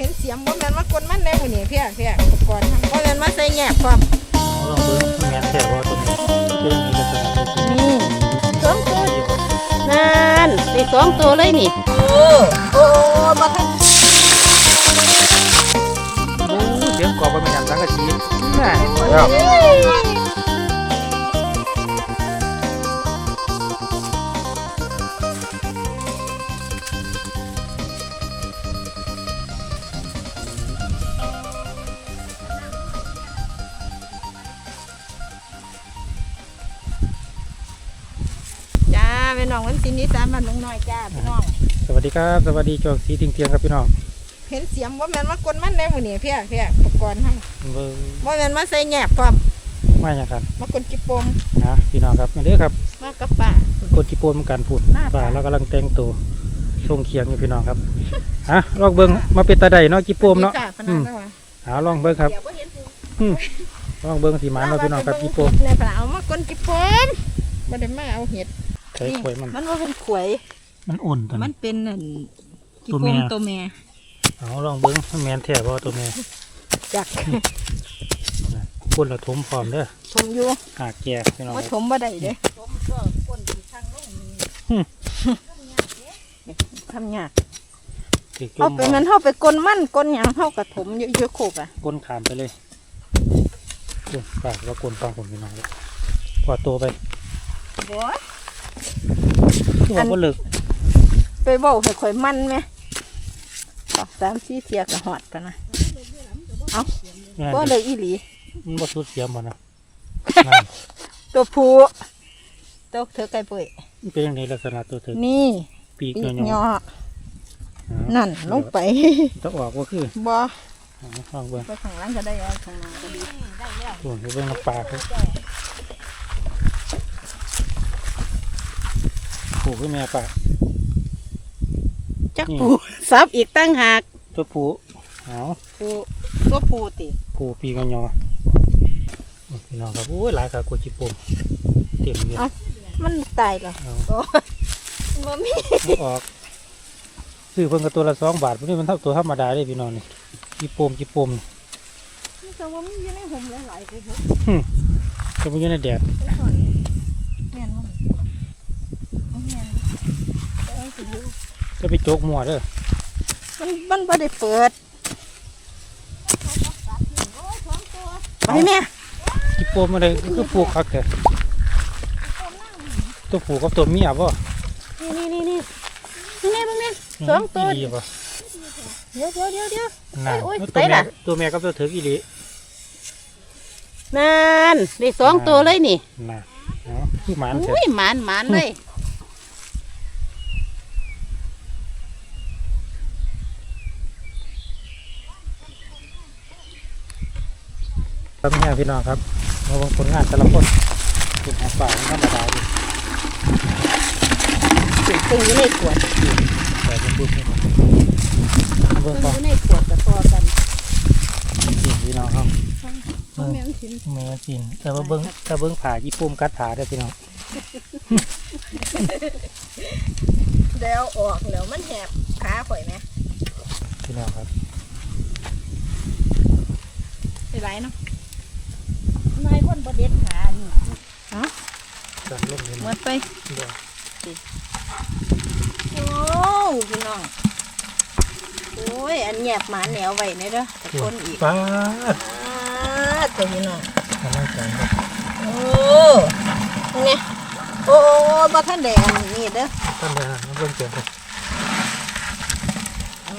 เห็นเสียมบ่แม่นว่ากลมันได้หมื้นี้เพี้ยเพี้ยอุปกรณ์ทำบ่แม่นมาใส่แยกพร้อมเอาลองเบิ้งมันแม่นแท้ว่าตรงนี้เรื่องมีลักษณะตัวตรงนี้นี่สองตัวนั่นได้สองตัวเลยนี่เออโอ้บ่ทันโอ้เสียงกรอบมันเป็นอย่างสังกะสีน่า พี่น้องวันศิลป์นิสานบ้านน้องน้อยจ้าพี่น้องสวัสดีครับ สวัสดีจอกสีเทียงๆครับพี่น้องเห็นเสียมบ่แม่นว่ากลมันได้หมื้นี้เพี้ยเพี้ยอุปกรณ์ทำเบิ้งบ่แม่นมาใส่แยกพร้อมมาอย่างครับมากลจิปมนะพี่น้องครับมาเด้อครับมากับป้ากดจีโปนมันกันพูดหน้าตาป่าเรากำลังแต่งตัวทรงเคียงอยู่พี่น้องครับฮะลองเบิ้งมาเป็นตาใดเนาะจีโปมเนาะจ้พนักงานว่าเอาลองเบิ้งครับเดี๋ยวบ่เห็นผู้อืมลองเบิ้งสีหมันเนาะพี่น้องครับจีโปมในปลาเอามากลจิปมบ่ได้มาเอาเห็ดใช้ขวยมัน มันว่าเป็นขวย มันอุ่นตัวมันี้ นเป็นนั่นจิตัวปเมีมยตัวแม่เอาลองเบิ้งมันแมนแท้ว่าตัวแม่จักคนละทมพร้อมเด้อถมอยู่หากแจกพี่น้องว่าคถรับมบ่ได้เด้อืมทำยากถือจุ่เอามไปมันเฮาไปกลมันกลหยังเฮาก็ถมเยอะๆโคกอะก้นขามไปเลยก้นปากแล้วก้นฟังผมพี่น้องเลยพอตัวไปบ่ คือว่าบ่เลิกไปเว้าให้ข่อยมันแม่สองสามสี่เทียก็ฮอดกันนะแม่นบ่ดิเลยอีหลีมันบ่สุดเสียมบ่นะนั่นตัวผู้ตัวเธอไก่ปุ้ยมันเป็นอย่างนี้ลักษณะตัวเธอนี่ ปีกปีกเงาย่อๆนั่นลงไปถ้าออกก็คือบ่เอาลองเบิ่งไปข้างหล่างก็ได้เอาข้างหน้าก็ดีส่วนไปเบิ่งน้ำปลาครับ ผูกให้แม่ปลาจักนี่ปูซับอีกตั้งหากตัวผูเอาปูตัวปูติผูปีกเงาๆพี่น้องครับโอ้ยหลายขากูจิปมเต็มเลยมันตายเหรอเอาโอ้บ่มีมันออกซื้อเพิ่นก็ตัวละสองบาทพวกนี้มันเท่าตัวธรรมดาเลยพี่น้องนี่จิปมจิปมแต่ว่ามีอยู่ในห่มหลายๆคือเฮ็ดจะไปอยู่ในแดด ไปก่อนแม่นบ่เอาแม่นบ่เอาสิอยู่ จะไปโจกมัวเด้อมันมันบ่ได้เปิดไปแม่จิปมอะไรคือผูกคักแท้ตัวผูกกับตัวเมียบ่นี่นี่นี่นี่นี่นี่เบิ่งนี่สองตัวดีบ่เดี๋ยวเดี๋ยวเดี๋ยวเดี๋ยวน่ะโอ้ยตัวไปแม่ล่ะตัวแม่กับตัวเถิกอีหลีนั่นได้สองตัวเลยนี่น่ะเอาคือหมานแท้อุ้ยหมานหมานเลย ครับเนี่ยพี่น้องครับมาบิ่งผลงานแต่ละคนเป็นหาป่าธรรมดาอยู่ตึงอยู่ในขวดแต่เป็นบุญพี่น้องเบิ่ตึงงอก่อนยู่ในขวดกับตัวกันนี่พี่น้องครับเอาแม่มันสิแม่สินแต่ว่าเบิ่งแต่เบิ่งผ่าญี่ปุ่มกัดผ่าได้อพี่น้องแล้วออกแล้วมันแหบขาข่อยแม่พี่น้องครับได้หลายเนาะ นายคนประเด็ดขานี่สั่งลงเลยหมนะดไปเดี๋ยวโอ้พี่น้องโอ้ยอันแยบหมาแนวไว้เนี่ยเด้อตะคนอีกป้าดอ่าตัวพี่น้องกำลังใจครับโอ้เนี่ยโอ้บ่ทันแดงนี่เด้อท่านใดนะมาเบิ่งเสียงครับอื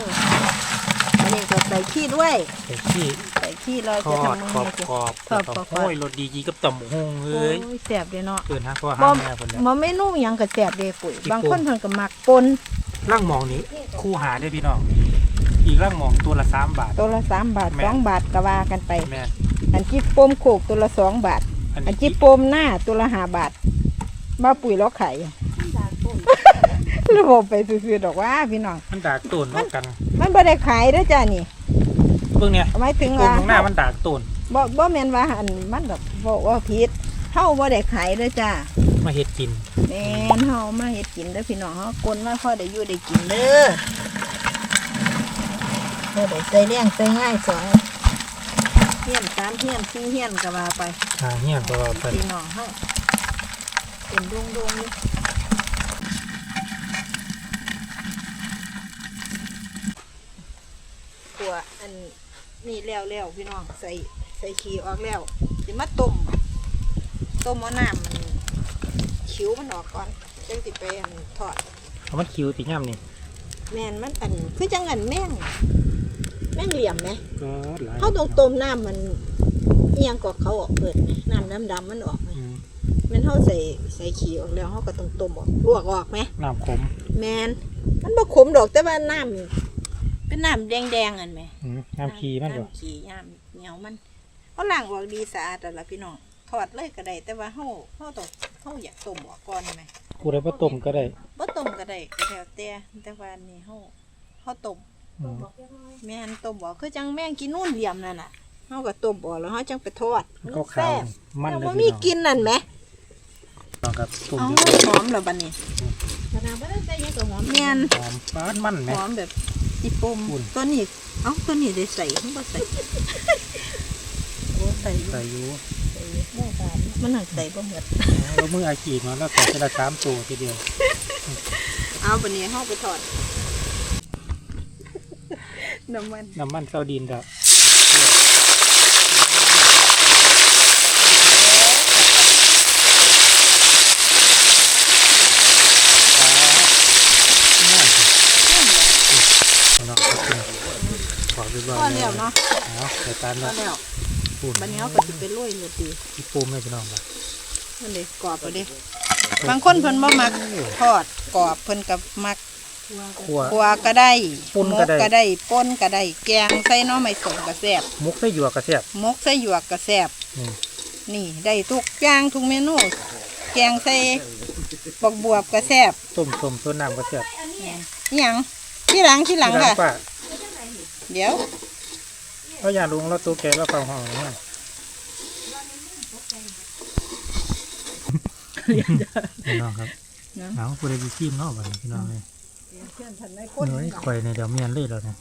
มอันนี้ก็ใส่ขี้ด้วยใส่ขี้ ใส่ขี้เราทจะอดทำกรอบมืกรอบทอดกรอบโอ้ยรสดีจีกับตำบักหงเอ้ยโอ้ยแซ่บเด้เนาะเกินฮะก็บ่ห้ามแม่คนเนี้ยบ่เมนูหยังก็แซ่บเด้ปุ๋ยอีกบางโป่คงนเพิ่นก็มักปนร่างหมองนี้คู่หาได้อพี่น้องอีกร่างหมองตัวละสามบาท ตัวละสามบาทแม่สองบาทก็ว่ากันไปแม่อันจิปโปมโขกตัวละสองบาท อันอันนี้จิปโปมหน้าตัวละห้าบาทมาปุ๋ยแล้วไข่ระบบไปซื้อๆดอกว่าพี่น้องมันดากตูนเท่ากัน มันบ่ได้ขายเด้อจ้านี่เบิ่งเนี่ยหมายถึงโกงว่าข้างหน้ามันดากตูนบ่บ่แม่นว่าอันมันแบบบ่ว่าผิดเฮาบ่ได้ขายเด้อจ้ามาเฮ็ดกินแม่นเฮามาเฮ็ดกินเด้อพี่น้องเฮากลมาพอได้อยู่ได้กินเด้อบ่ได้ใส่เลี้ยงใส่ง่ายสองเฮียนสามเฮียนสี่เฮียนก็ว่าไปหาเงี้ยก็ว่าเป็นพี่น้องเฮาเป็นดวงดวงๆอยู่ขัวอัน นี่แล้วแล้วพี่น้องใส่ใส่ขี้ออกแล้วสิมาต้มต้มเอาน้ำมันคิ้วมันออกก่อนจังสิไปอันทอดเอามันคิวติย่ำนี่แม่นมันอันคือจังอันแม่งแม่งเหลี่ยมไหมก็หลายเขาต้องต้มน้ำมันเอียงกว่าเขาออกเปิดไหมน้ำดำดำๆมันออกไหมอืมแมันเขาใส่ใส่ขี้ออกแล้วเขาก็ต้องต้มออกลวกออกไหมน้ำขมแมนมันบ่ขมดอกแต่ว่าน้ำ เป็นน้ำแดงแดงๆอันไหมอืมน้ำขี้มันบ่น้ำขี้น้ำเหนียวมันเขาล้างออกดีสะอาดแต่ละพี่น้องทอดเลยก็ได้แต่ว่าเขาเขาต้องเขาอยากต้มออกก่อนไหมกูได้บ่ต้มก็ได้บ่ต้มก็ได้ก็แล้วแต่แต่ว่านี่เขาเขาต้มอืมแม่นต้มบ่คือจังแม่งกินนู่นเหลี่ยมนั่นน่ะเฮาก็ต้มบ่แล้วเฮาจังไปทอดก็ขาวมันแต่เลยว่าพี่มีน้องกินนั่นแหมน้องครับต้มเอ้าอยู่หอมแล้วบัดนี้ขนาดบ่ได้ใส่ยังก็หอมแม่นหอมปานมันไหมหอมแบบ อีปมอุ่นตัวนี้เอ้าตัวนี้ได้ใส่มันบ่ใส่โอ้ใส่ใส่อยู่มันน่ะใส่บ่หมดแล้วมืออาชีพมาแล้วใส่ทีละสามตัวทีเดียวเอาบัดนี้เฮาไปทอดน้ำมันน้ำมันเซาดินครับน้องครับขอไปบ้า พอ แล้วเนาะเอาใส่ตาลพอเนาะแล้วปุ่นบัดนี้เฮาก็สิไปโรยโรตีที่ปูไม่พี่น้องบ่มันเลยกรอบเอาเด้บางคนเพิ่นบ่มักทอดกรอบเพิ่นก็มักขัวขัวก็ได้ป่นมก็กได้ก็ได้ป่นก็ได้แกงใส่หน้อไม้สมก็แซ่บมุกใส่หยวกกระเทียบมกใส่หยวกก็แซ่บนี่นี่ได้ทุกอย่างทุกเมนู แกงใส่บักบวบก็แซ่บต้มต้มต้นน้ำกระเทียบอิหยังที่หลังที่หลังค่ะป้าเดี๋ยว เราอยากลุงเราตัวแกเราเฝ้าห้องเนี่ยพี่น้องครับเอาผู้ใดดีซีมเนาะบ้านพี่น้องเลยเนื้อไข่ในเดี๋ยวเมียนเลยแล้วเนี่ย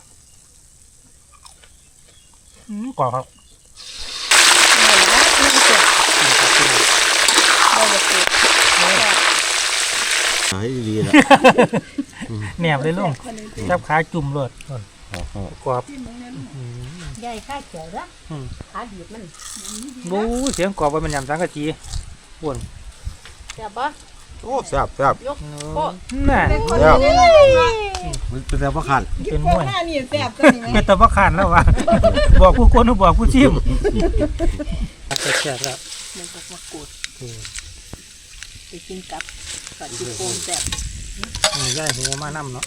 อืมกรอบครับได้จะเก็บหายดีละแหนบเลยลุงจับขาจุ่มเลยกรอบอืม ใหญ่ข้าเขียวละอืม ขาดีบมันบู๊เสียงกรอบว่ามันยำสังกะจีอ้วนจับบ่โอ้แซ่บแซ่บยกโอ้น่ะแซ่บมันเป็นแต่ว่าขันเป็นมวยหน้านี่แซ่บตัวนี้ไหมเป็นตะบักขานแล้ววะบอกผู้คนหรือบอกผู้ชิมแซ่บแล้วมันก็มากรูดไปกินกับกับที่โปมแซ่บนี่ย่ายหัวมาน้ำเนาะ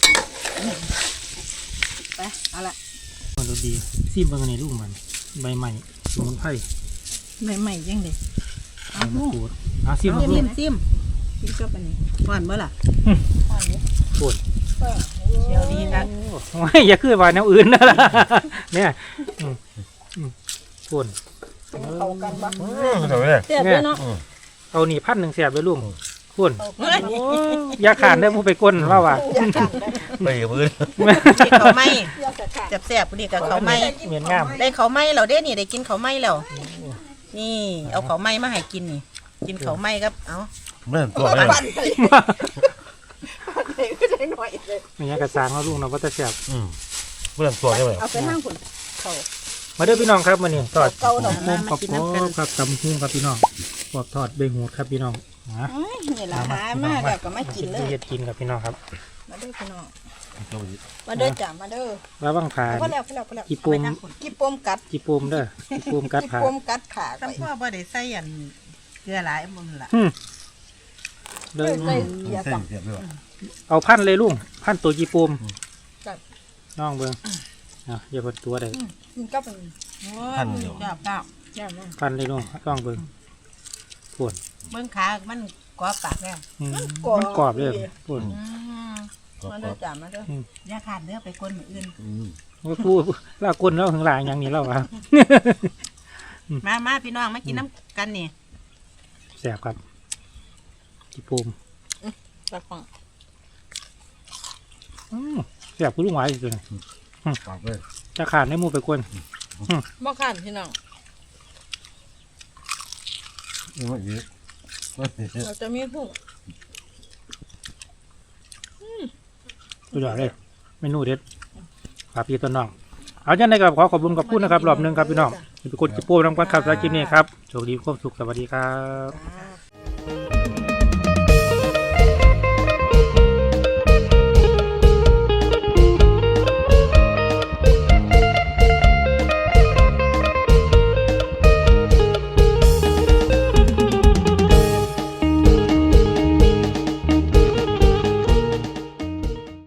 ไปเอาละมันดูดี ซีมเบิ่งอันนี้ลูกมัน ใบใหม่สมุนไพรใหม่ๆยังเด็ใบมะกรูดเอาซีมเอามาลูซิกมซิมซิมก็ปานนี้หวานเมื่อล่ะปวดเชียวดีนะโอ้ยอย่าคือว่าแนวอื่นนะล่ะเนี่ยอืมอืมปวดเข้ากันบ่เดี๋ยวเลยแซ่บด้วยเนาะเอานี่พันหนึ่งแสบเลยลุงปวดอย่าขาดได้อมูไปก้นว่าว่ะไปกับพื้นกิน เขาวไหม่แซ่บๆดีกับเขาวไหม่เหมือนงามได้เขาวไหม่เราได้นี่ได้กินเขาวไหม่แล้ว นี่ เอาเขาวไหม่มาให้กินนี่ กินเขาวไหม่ครับ เอาเมื่อตัวเลยมีอย่างกระซางเขาลุงเนาะว่าจะแสบอืมเมื่อตัวเลยเอาไปนั่งคุณมาเด้อพี่น้องครับมานี่ทอดเกาดอกโมน้ำกมากับกินโอ้น้ำกันครับตำหุ้งครับพี่น้องกรอบทอดใบหูดครับพี่น้องนะเอ้ยนี่ละหามาแล้วก็มากินเลยเฮ็ดกินกับพี่น้องครับ มาเด้อพี่น้อง มาเด้อจ้ะมาเด้อว่าบ้างผ่านพอแล้วพอแล้วพอแล้วอีปุ่มกี่ปมกัดจีปูมเด้อจีปูมกัดกี่ผ่าปมกัดขาไปพ่อบ่ได้ใส่อันเกลือหลายมึงล่ะอืมเด้อใส่ยาเส้สันบเสียบเลยเอาพันเลยลุงพันตัวจีปูมครับน้องเบิ่งอะอย่าเปิดตัวได้กินก็เป็นท่านเดียวจ้าเปล่าจ้ามาพันเลยลุงน้องเบิ่งปวดเบิ่งขา มันกรอบปากแล้วอืมมันกรอบมันกรอบเลยปวด มาเด้อจ้ามาเด้ออมอย่าขาดเด้อไปคนอื่น ว่าพูดลากก้นแล้วถึงหลางอย่างนี้แล้ววะมามาพี่น้องมากินน้ำกันนี่แสบครับจีปูมตักฟังอืมแสบกูลุงไหวอีกตัวหนึงปากเลยจะขาดในหมูไปกวนบ่ขันพี่น้อง นี่มันอีกมันอีกเราจะมีหู สุดยอดเลยเมนูเด็ดฝากพี่ต้นน้อง เอาจังไดกับขอขอบคุณกับพูดนะครับรอบหนึ่งครับพี่น้องเป็นคนจิโป้น้ำกันครับสำหรับคลิปนี้ครับโชคดีความสุขสวัสดีครับ จ้า